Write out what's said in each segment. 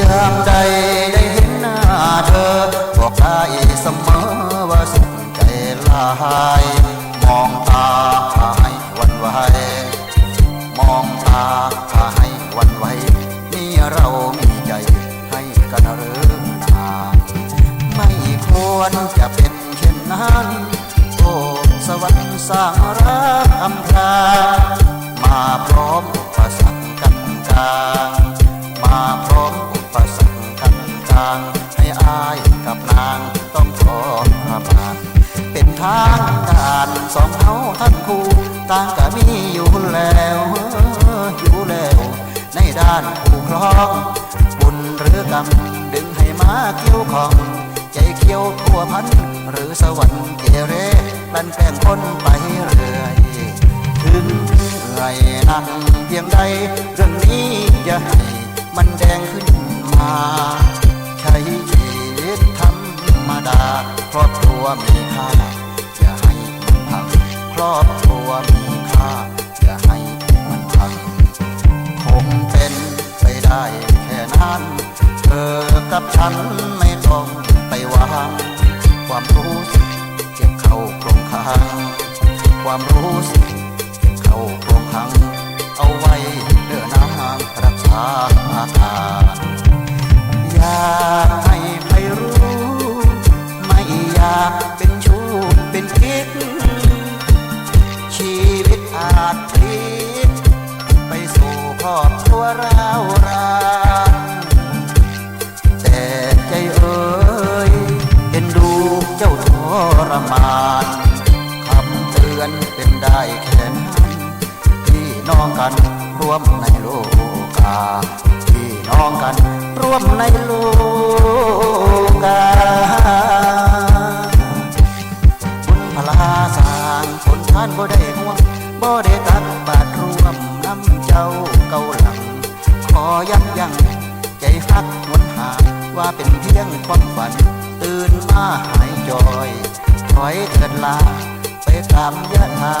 ยามใจได้เห็นหน้าเธอ บอกได้เสมอว่าสุขใจลาย มองตาพาให้วันไหวมองตาพาให้วันไหวนี่เรามีใจให้กันหรือทางไม่ควรจะเป็นเช่นนั้นโอ้สวรรค์สร้างรักอำพรามาพร้อมาท่านคู่ต่างก็มีอยู่แล้วอยู่แล้ว ในด้านคู่ครองบุญหรือกรรมดึงให้มาเกี่ยวของ ใจเขียวทั่วพัน หรือสวรรค์เกเรลันแกล้งคนไปเรื่อยถึงเหนื่อยนักเพียงใดเรื่องนี้อย่าให้มันแดงขึ้นมาใช้ชีวิตธรรมดาครอบครัวมีค่าอย่าใคร อบครัวมีค่าอย่าให้มันพังคงเป็นไปได้แค่นั้น เธอกับฉันไม่ต้องไปวางความรู้สึกเจ็บเข้าโครงคางความรู้สึกเจ็บเข้าโครงคางเอาไว้เดินนางรักษาอาการอยากให้ใครรู้ ไม่อยากเป็นชู้เป็นกิ๊กาจพลิกไปสู่ครอบครัวเราวรานแต่ใจเอ่ยเห็นดูเจ้าทรมานคำเตือนเป็นได้แค่นั้นพี่น้องกันร่วมในโลกาพี่น้องกันร่วมในโลกา บ่ได้ตักบาทรวมน้ำเจ้าเก่าหลัง ขอยับยั้งใจฮักหวนหาว่าเป็นเพียงความฝัน ตื่นมาหายจอยถอยเถิดลา ไปตามยะถา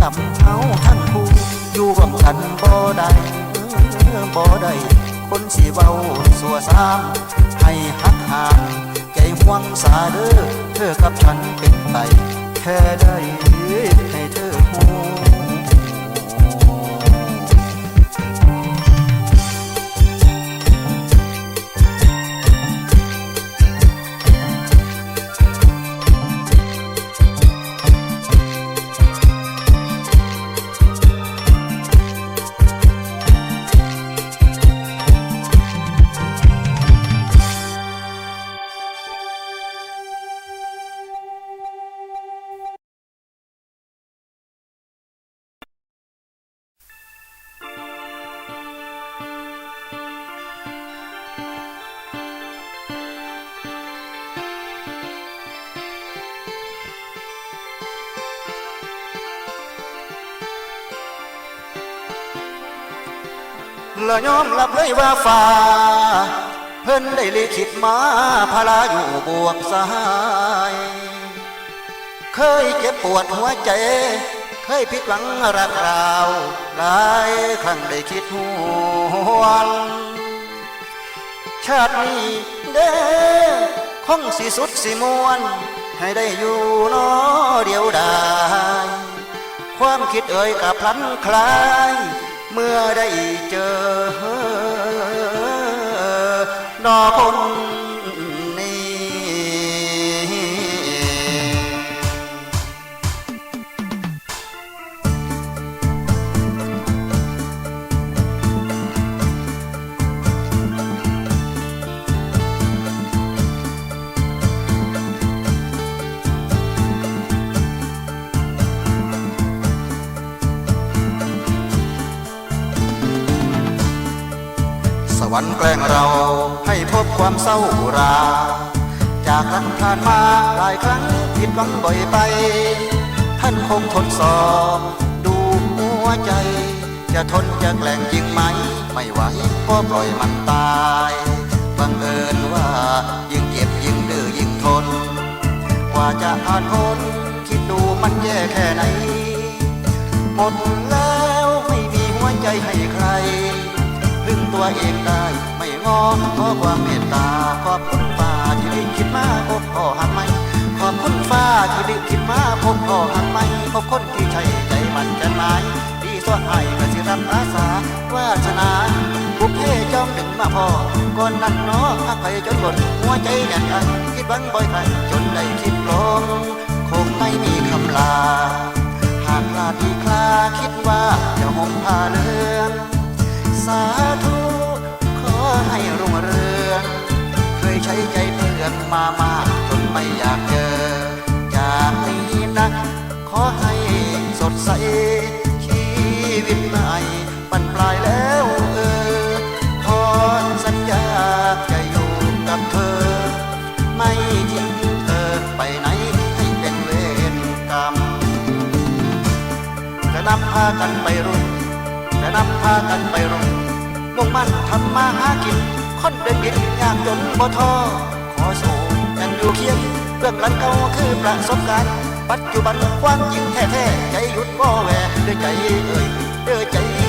กำเอาท่านผู้อยู่ร่วมกันบ่ได้บ่ได้คนสิเว้าสัวซ้ำให้ฮักหาใจห่วงสาเด้อเธอกับฉันเป็นไปแค่ได้ให้เธอหู ละยอมรับเลยว่าฟ้าเพิ่นได้ลิขิตมาพาราอยู่บวกสหาย เคยเจ็บปวดหัวใจ เคยผิดหวังรักราวหลายครั้งได้คิดหวนชาตินี้เด้อคงสิสุดสิมวน ให้ได้อยู่นอเดียวดายความคิดเอ่ยกับพลันคลาย เมื่อได้เจอดอกคน วรรค์แกล้งเราให้พบความเศร้ารา จากกันผ่านมาหลายครั้งผิดหวังบ่อยไป ท่านคงทนสอบ ดูหัวใจ จะทนจะแกล้งจริงไหม ไม่ไหวก็ปล่อยมันตายบังเอิญว่ายิ่งเจ็บยิ่งดื้อยิ่งทน กว่าจะผ่านพ้นคิดดูมันแย่แค่ไหนหมดแล้วไม่มีหัวใจให้ใคร ตัวเองได้ ไม่งอขอความเมตตา ขอบคุณฟ้าที่ได้คิดมาอบอ้อหักไหม ขอบคุณฟ้าที่ได้คิดมาพบพ่อหักไม่พบคนที่ใช่ใจมันจะหมายดีส่วนให้ก็สิรับอาสาวาสนาบุพเพจอมดึงมาพอก่อนนั้นเนาะอภัยจนหล่นหัวใจแน่นอันคิดหวังบ่อยใครจนได้คิดลง มามากจนไม่อยากเจอ จากนี้นะขอให้สดใส ชีวิตใหม่ปันปลายแล้วเออถอนสัญญาจะอยู่กับเธอ ไม่ทิ้งเธอไปไหนให้เป็นเวรกรรมจะนำพากันไปรุ่นจะนำพากันไปรุ่นมุ่งมั่นทำมาหากินคนเดินดินยากจนบ่ท้อ เคียงเบื้องหลังเขาคือประสบการณ์ ปัจจุบันความจริงแท้ๆใจหยุดก็แหวด้อใจเอ่ยด้อใจ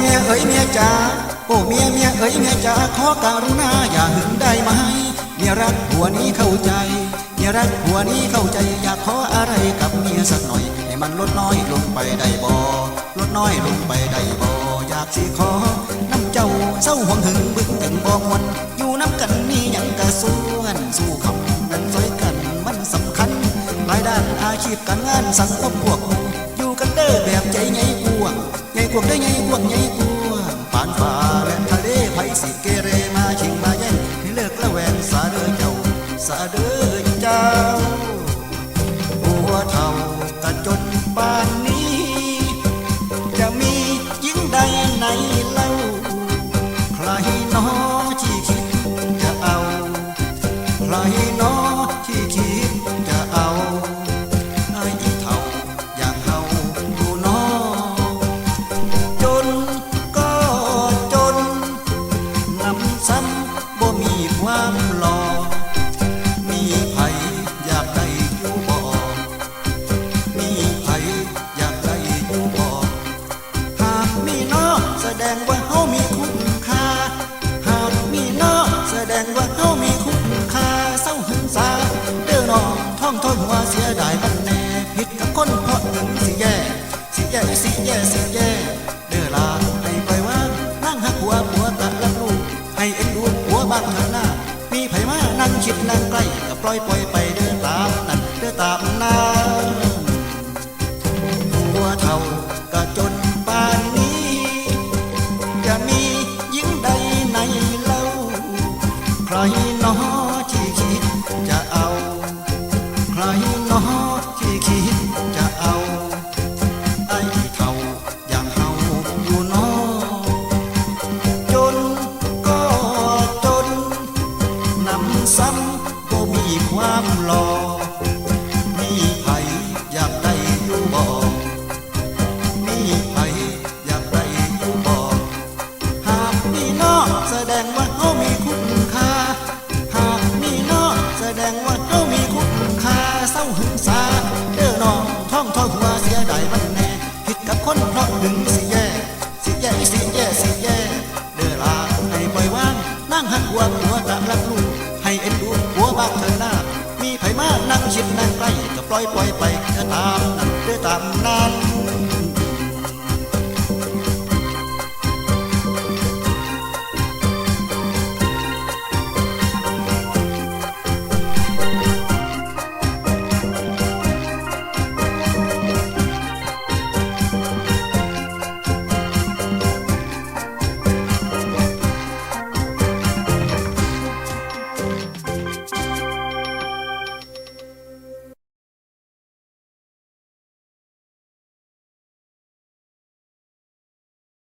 เมียเอ๋ยเมียจ๋าโอ้เมียเมียเอ๋ยเมียจ๋าขอการุณาอย่าหึงได้ไหมเมียรักผัวนี้เข้าใจเมียรักผัวนี้เข้าใจอยากขออะไรกับเมียสักหน่อย ให้มันลดน้อยลงไปได้บ่ลดน้อยลงไปได้บ่อยากสิขอน้ำเจ้าเศร้าห่วงหึงบึ้งถึงบ่มวนอยู่น้ำกันนี่ยังกระสู้กันสู้คำกันซอยกันมันสำคัญหลายด้านอาชีพการงานสังคมพวกอยู่กันเด้อแบบใจใหญ่กวงใหญ่กวงได้ใหญ่กวงใหญ่ ส ดงว่าเฮามีคุณค่า หากมีน้อแสดงว่าเฮามีคุณค่าเศร้าหึงสาเด้อน้องท่องทนว่าเสียดายมันแน่ผิดกับคนเพราะเงินสิแย่ สิแย่สิแย่สิแย่เด้อลาให้ปว่างนั่งหักหัวผัวตะรับลูกให้เอ็นดูหัวบ้างเถอะหน้ามีไผมานั่งคิดนั่งใกล้ก็ปล่อยปล่อยไปเดินตามนั่นเดินตามนั้น คิดนั่งใกล้ก็ปล่อยปล่อยไปเธอตามนั่นเธอตามนั้น